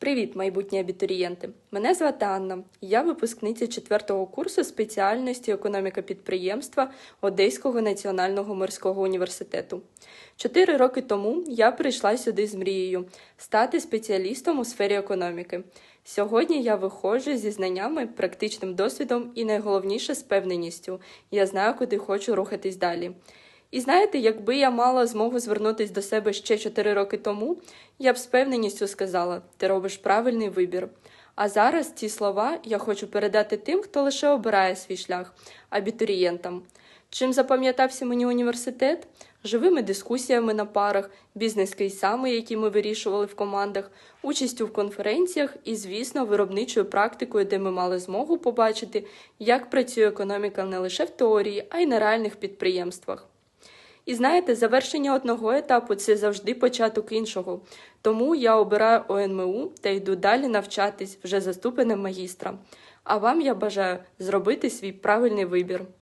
Привіт, майбутні абітурієнти! Мене звати Анна. Я випускниця 4 курсу спеціальності економіка підприємства Одеського національного морського університету. Чотири роки тому я прийшла сюди з мрією стати спеціалістом у сфері економіки. Сьогодні я виходжу зі знаннями, практичним досвідом і найголовніше з певненістю. Я знаю, куди хочу рухатись далі. І знаєте, якби я мала змогу звернутися до себе ще 4 роки тому, я б з певненістю сказала: ти робиш правильний вибір. А зараз ці слова я хочу передати тим, хто лише обирає свій шлях абітурієнтам. Чим запам'ятався мені університет? Живими дискусіями на парах, бізнес-кейсами, які ми вирішували в командах, участю в конференціях і, звісно, виробничою практикою, де ми мали змогу побачити, як працює економіка не лише в теорії, а й на реальних підприємствах. І знаєте, завершення одного етапу це завжди початок іншого. Тому я обираю ОНМУ та йду далі навчатись вже за ступенем магістра. А вам я бажаю зробити свій правильний вибір.